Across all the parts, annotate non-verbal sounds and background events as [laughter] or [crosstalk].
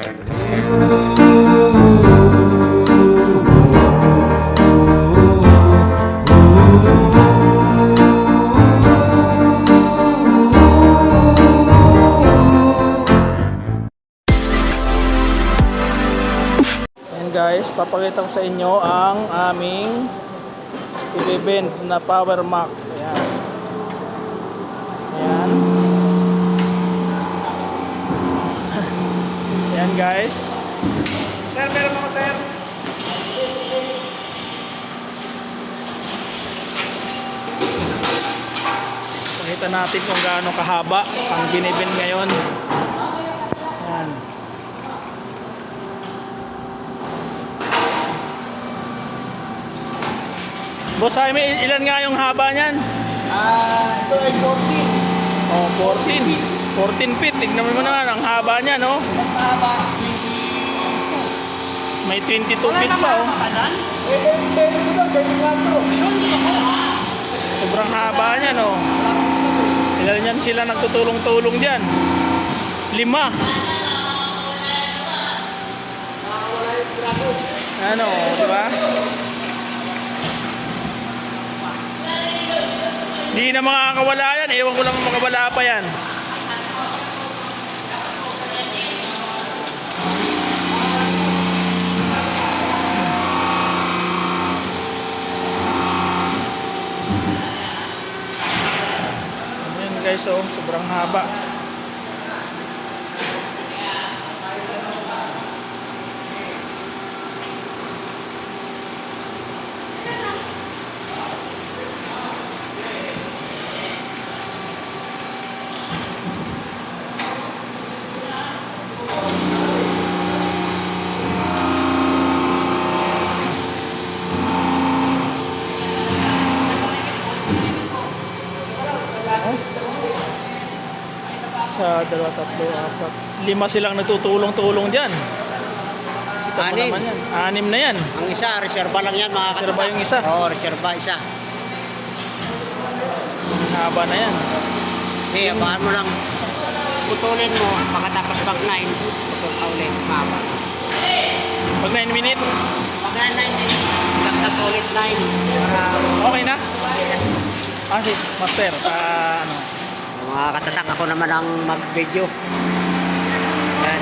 Guys, papakita ko sa inyo ang aming ibibend na power mac. Ayan guys. Sir, meron ako sir. Pakita natin kung gaano kahaba ang binibend ngayon. Ayan. Boss Jaime, ilan nga yung haba niyan? Ah, ito ay 14. Oh, 14. 14 feet. Tignan mo naman ang haba niya, no? Mas mahaba. May 22 feet pa, oh. Ito, 24. Sobrang haba niya, no? Ilan yan sila nagtutulong-tulong diyan? Lima. Ano, di ba? Hindi na makakawala yan. Ewan ko lang makawala pa yan. Ayan guys, oh, sobrang haba. Dalawa, tatlo, apat. Lima silang nagtutulong-tulong diyan. Kita Anim. naman yan. Anim na yan. Ang isa, reserva lang yan mga Reserva katatak. yung isa? Oo, reserva isa. Ang haba na yan. Eh, abahan mo lang. Putulin mo, pagkatapos pag 9, putol ka ulit, mahaba. Pag 9 minutes, Pag 9 minutes, dagdag ulit 9. Para, okay na? Ah, si Master. Ah, ano? Mga katatak, ako naman ang mag-video. Yan.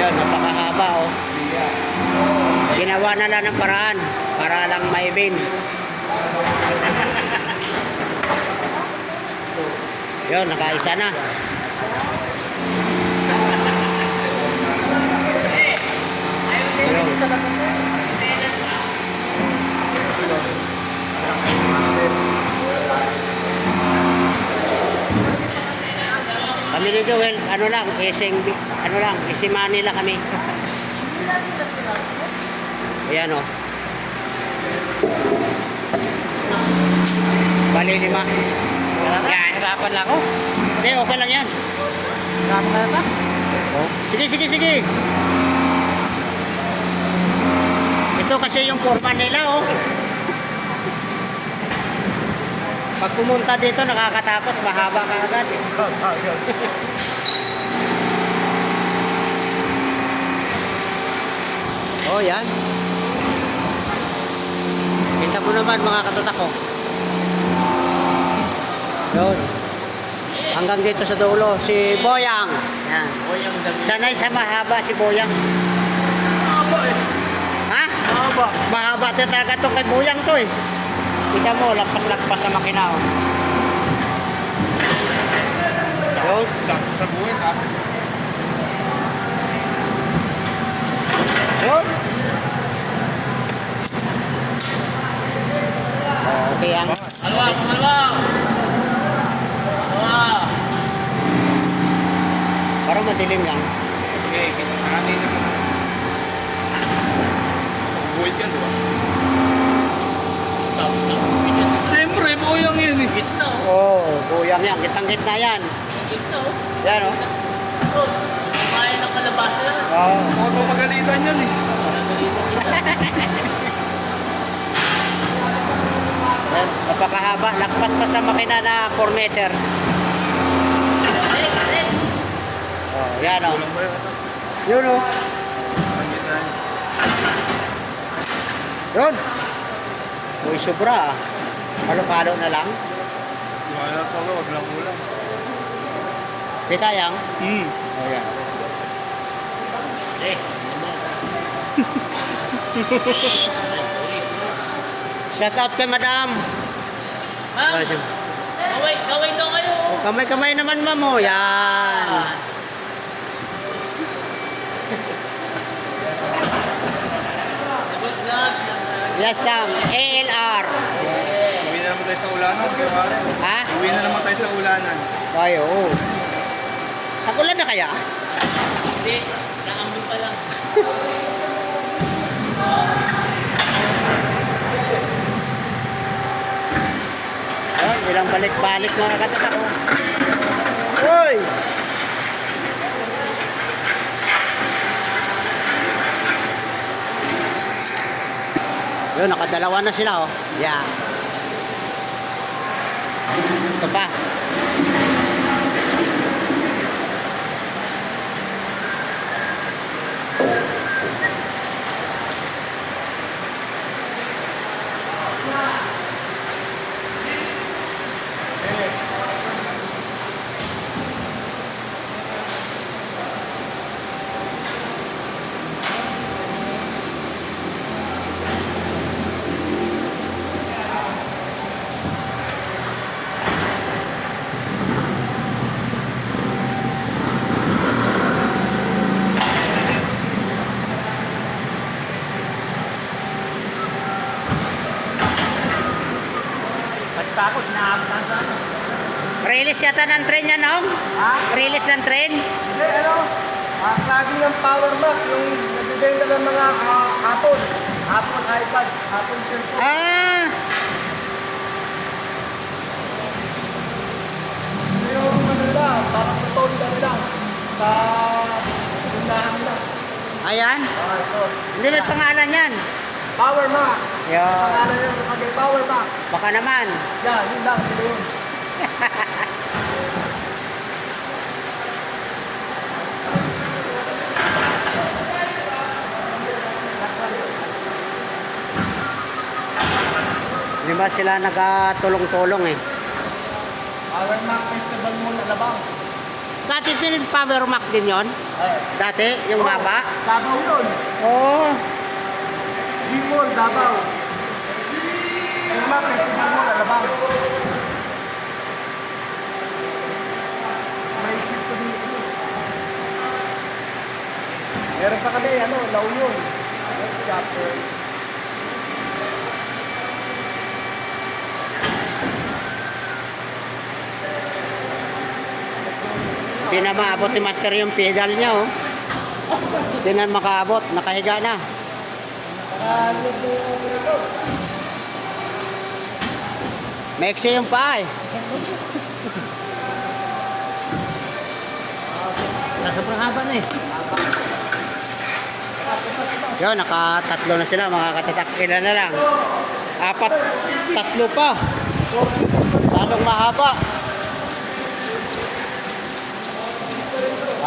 Yan, napakahaba oh. Ginawa na lang ng paraan para lang may bin. [laughs] Yun, nakaisa na. Kami ni Joel, ano lang, ising, ano lang, isi Manila kami. Ayan o. Bali lima. Yan. Hirapan lang ako. Hindi, okay lang yan. Hirapan na ito. Oh. Sige, sige, sige. Ito kasi yung forma nila, oh. Pag pumunta dito, nakakatakot. Mahaba ka agad. eh. [laughs] Oh, yan. Kita mo naman mga katatak ko. Yun. Hanggang dito sa dulo, si Boyang. Yan. Sanay sa mahaba si Boyang. Ha? Mahaba. Mahaba talaga to kay Boyang to eh. Kita mo, lagpas-lagpas sa makina oh. Yun. Sa buhay ka. Yun. Okay ang... Malwa, malwa. Malwa. Parang madilim lang. Okay, marami na. Buhay ka, di ba? Siyempre, buyang yan eh. Oo, oh, Boyang yan. Kitang-kitna yan. Yan oh. Kaya ng kalabasa yan. Oo. Auto pagalitan yan eh. Napakahaba. Lagpas pa sa makina na 4 meters. Oh, yan o. Yun? O. Pagkitaan. Yun. Uy, sobra ah. Halo-halo na lang. Wala sa ulo, wag lang kulang. Pitayang. Hmm. Oh, yan. Shout out kay madam. Ma'am, Oh, siya- kaway, kaway daw kayo. oh, kamay-kamay naman mamo. Yan. Sam. ALR. Uwi na naman tayo sa ulanan, kaya pare. Ha? Uwi na naman tayo sa ulanan. Ay, oo. Nakulan na kaya? Hindi, naambun pa lang. Ayun, bilang balik-balik mga katatak ko. Yun, nakadalawa na sila, oh. Yeah. Ito pa. Release yata ng train yan, no? Ha? Release ng train? Hindi, ano? Ah, lagi ng power bank, yung nagbibenta ng mga ah, hapon. Hapon iPad, hapon cellphone. Ah! Yung ano nila, parang nila nila sa unahan nila. Ayan. Ah, ito. Hindi may pangalan yan. Power bank. Yan. Pangalan nila nakagay power bank. Baka naman. Yan, yun lang, sila yun. [laughs] Di ba sila nagtulong-tulong eh? Power bank festival mo na labang. Dati din power mac din yon. Dati, yung maba. Davao yun. Oo. G-Mall, Davao. Power bank festival mo na dito. Meron pa kami, ano, La Union. Next chapter. Hindi na maabot ni Master yung pedal niya oh. Hindi na makaabot. Nakahiga na. Maiksi yung paa eh. Sobrang haba na eh. Yun, nakatatlo na sila. Mga katatak. Ilan na lang? Apat. Tatlo pa. Lalong mahaba.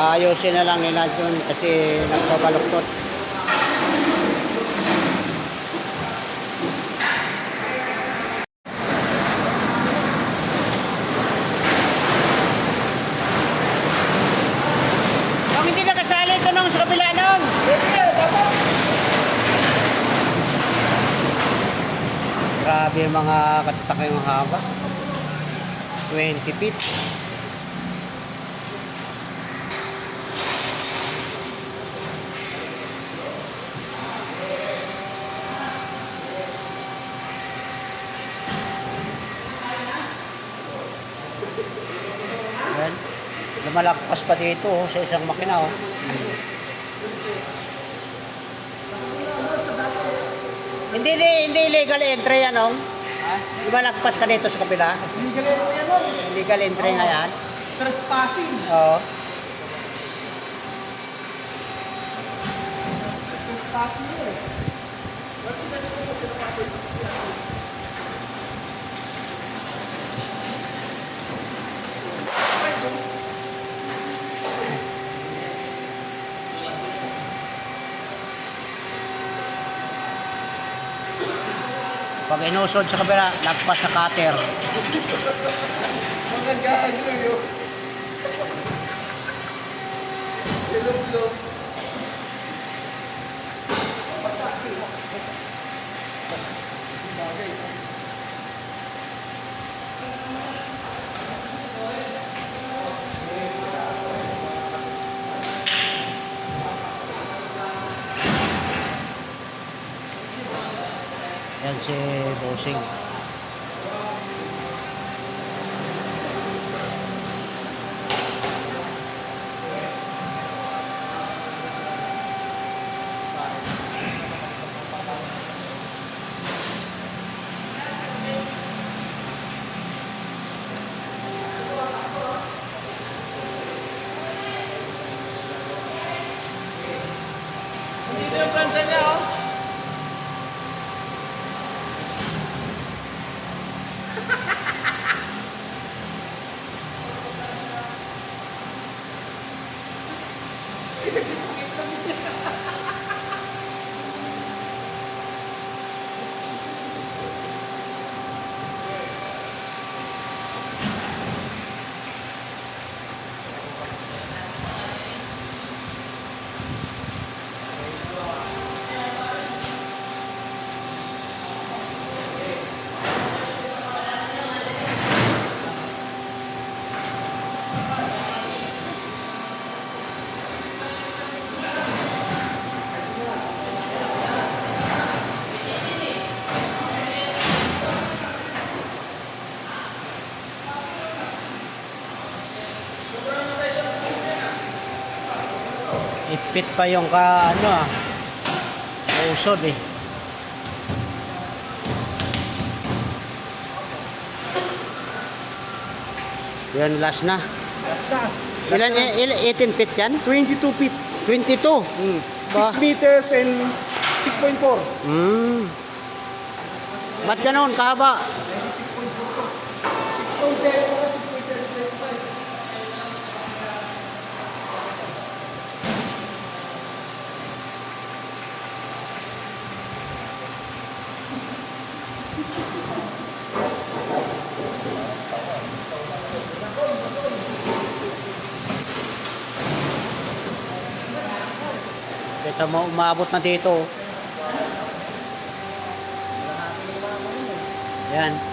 Ayusin na lang nila dun kasi nagbabaluktot. Kung hindi nakasali ito nung sa kabila. Grabe mga katatak yung haba. 20 feet. Lumalagpas pa dito oh, sa isang makina oh. Hindi hindi illegal entry yan, oh. Lumalagpas ka dito sa kabila. Legal yan yan, no? Illegal entry nga yan. Trespassing. Oo. Trespassing yun eh. Pag inusod sa kabila, lagpas sa cutter. Magandaan yun yun. Ilog-log. 感谢国庆言ったみたいな。Ipit pa yung ka, ano ah. Usod eh. Yan, last na. Basta. Ilan, ilan 18 feet yan? 22 feet. 22. 6 meters and 6.4. Hmm. Ba't ganun, kahaba? Ito mo, umabot na dito. Yan.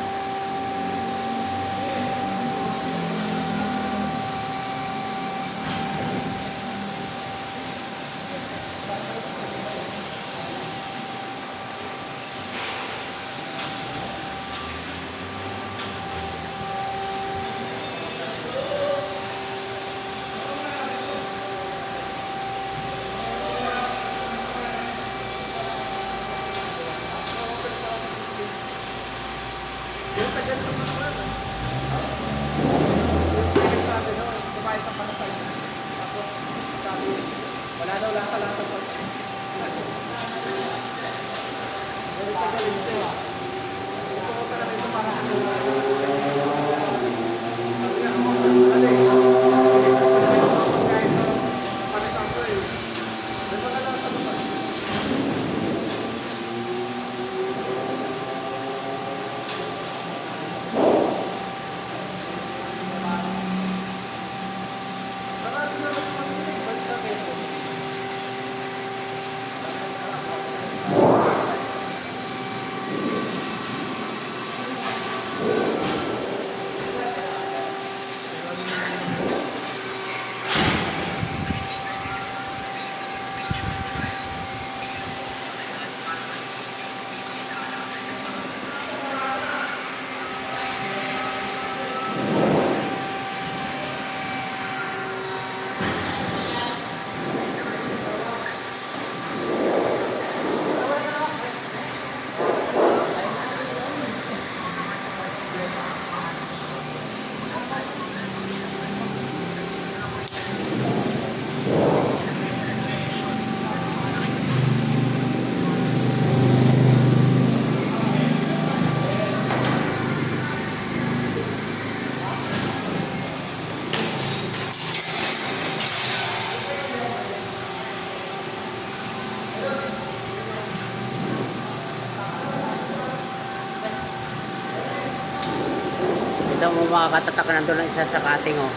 Ito ko talaga ito para ano. Mga katatak nandun ang isa sa cutting oh.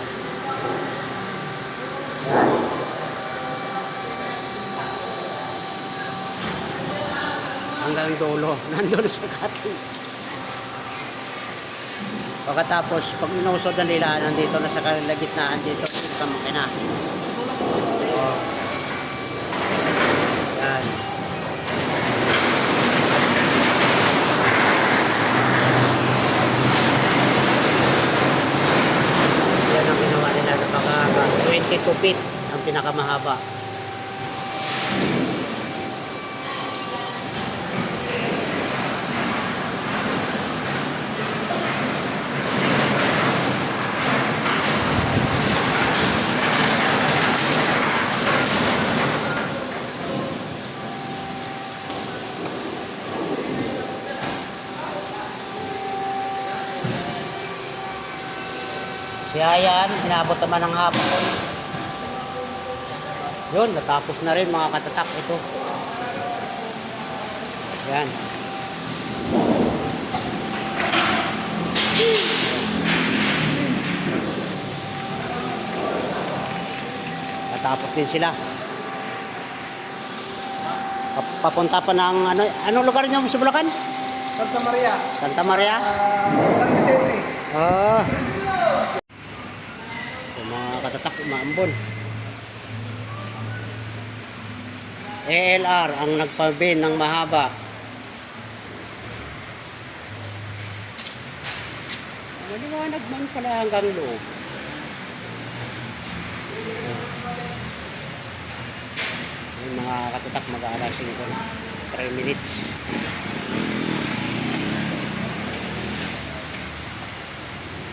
Hanggang dulo, [laughs] nandun sa cutting. Pagkatapos, pag inusod na nila, nandito na sa kalagitnaan dito sa makina. Oh. Yan. Yan ang ginawa nila ng mga 22 feet ang pinakamahaba. Si Ayan, inabot naman ng hapon. Yun, natapos na rin mga katatak ito. Yan. Natapos din sila. Pa- Papunta pa ng ano, anong lugar niyo sa Bulacan? Santa Maria. Santa Maria? ah, San Vicente. Ah. Mga katatak, umaambon. ALR ang nagpabin ng mahaba. Maliwanag man pala hanggang loob. Yung mga katatak mag-aalas 5 na. 3 minutes.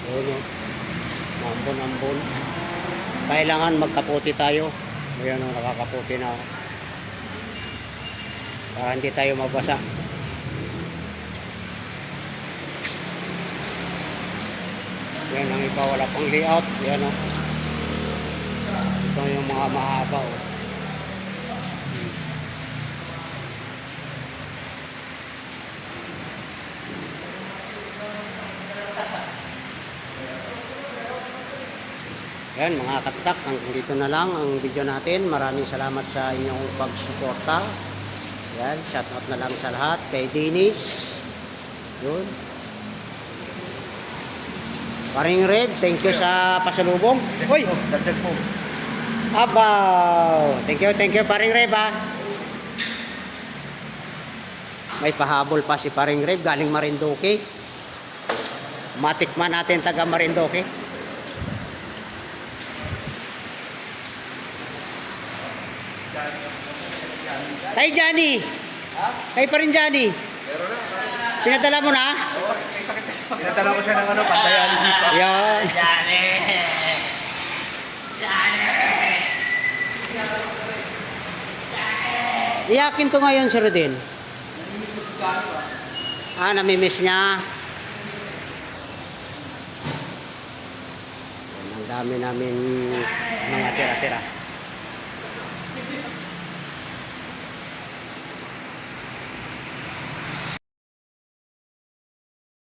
Yun o. Ambon-ambon. Kailangan magkaputi tayo. Ayan o, nakakaputi na ako. Para hindi tayo mabasa. Yan ang iba, wala pang layout. Yan o. Ito yung mga mahaba o. Yan mga katak, hanggang dito na lang ang video natin. Maraming salamat sa inyong pagsuporta. Yan, shout out na lang sa lahat. Kay Dennis. Yun. Paring Red, thank you sa pasalubong. Uy! Dagdag po. Abaw! Thank you, thank you, paring Reb ha. May pahabol pa si paring Reb, galing Marinduque. Matikman natin taga Marinduque. Kay Johnny! Kay pa rin Johnny! Pinadala mo na? Pinatala ko siya ng ano, pag-dialysis pa. Yan. Iyakin to ngayon, Sir Rodin. Ah, namimiss niya. Ang dami namin mga tira-tira.